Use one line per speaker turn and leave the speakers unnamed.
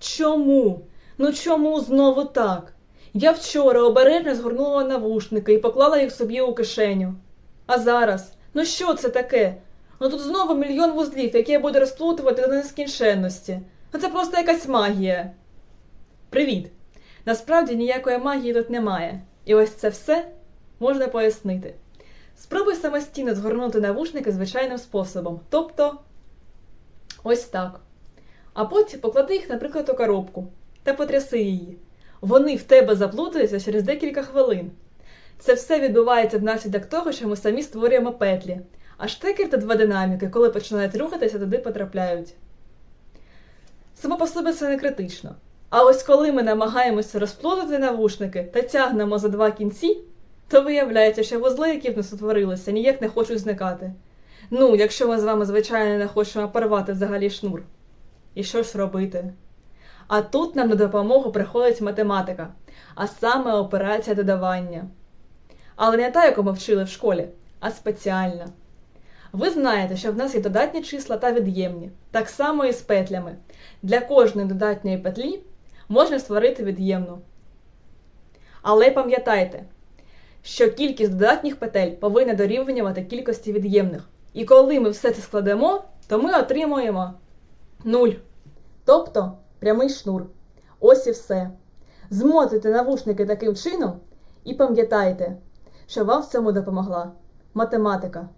Чому? Ну чому знову так? Я вчора обережно згорнула навушники і поклала їх собі у кишеню. А зараз? Ну що це таке? Ну тут знову мільйон вузлів, які я буду розплутувати до нескінченності. Ну це просто якась магія. Привіт! Насправді ніякої магії тут немає. І ось це все можна пояснити. Спробуй самостійно згорнути навушники звичайним способом, тобто ось так. А потім поклади їх, наприклад, у коробку та потряси її. Вони в тебе заплутаються через декілька хвилин. Це все відбувається внаслідок того, що ми самі створюємо петлі, а штекер та два динаміки, коли починають рухатися, туди потрапляють. Само по собі це не критично. А ось коли ми намагаємося розплутати навушники та тягнемо за два кінці, то виявляється, що вузли, які в нас утворилися, ніяк не хочуть зникати. Ну, якщо ми з вами, звичайно, не хочемо порвати взагалі шнур. І що ж робити? А тут нам на допомогу приходить математика, а саме операція додавання. Але не та, яку ми вчили в школі, а спеціальна. Ви знаєте, що в нас є додатні числа та від'ємні, так само і з петлями. Для кожної додатньої петлі можна створити від'ємну. Але пам'ятайте, що кількість додатніх петель повинна дорівнювати кількості від'ємних. І коли ми все це складемо, то ми отримуємо 0. Тобто прямий шнур. Ось і все. Змотуйте навушники таким чином і пам'ятайте, що вам в цьому допомогла математика.